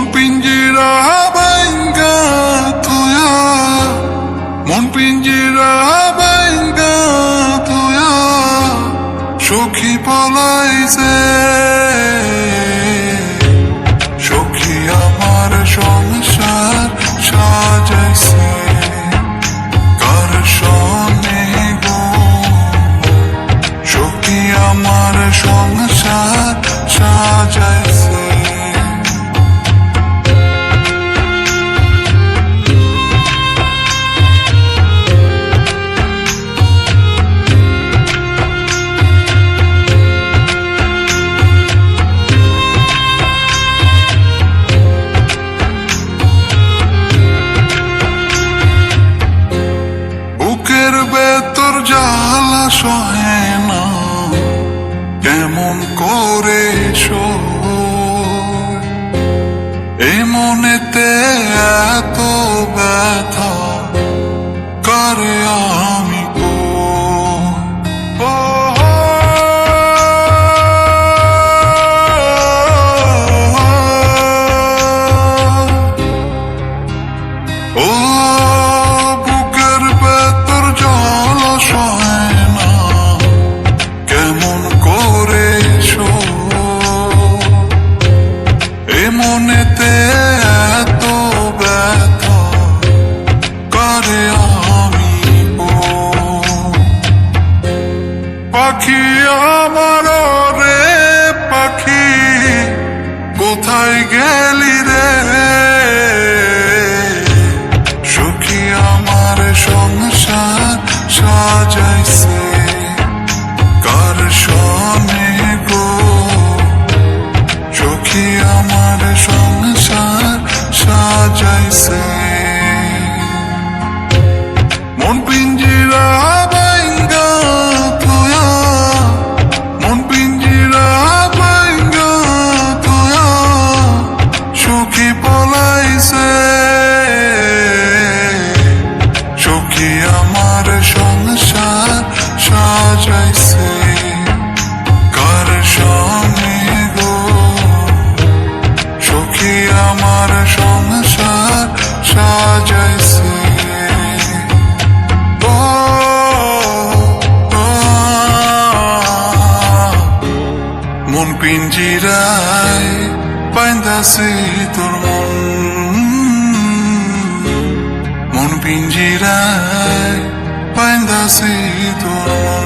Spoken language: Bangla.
পিঞ্জিরা বাইঙ্গা তুয়া। মন পিঞ্জিরা বাইঙ্গা তুয়া। সখী পলাইছে। সখী আমার সংসার। কেমন করে এমনেতে এত ব্যথা করে আমি পাখি আমার রে পাখি, কোথায় গেলি রে? সুখী আমার সংসার সাজাইছে, কার সনে গো? সুখী আমার সংসার সাজাইছে। পিঞ্জিরায় পাইন্দাসি তোর মন। মন পিঞ্জিরায় পাইন্দাসি তোর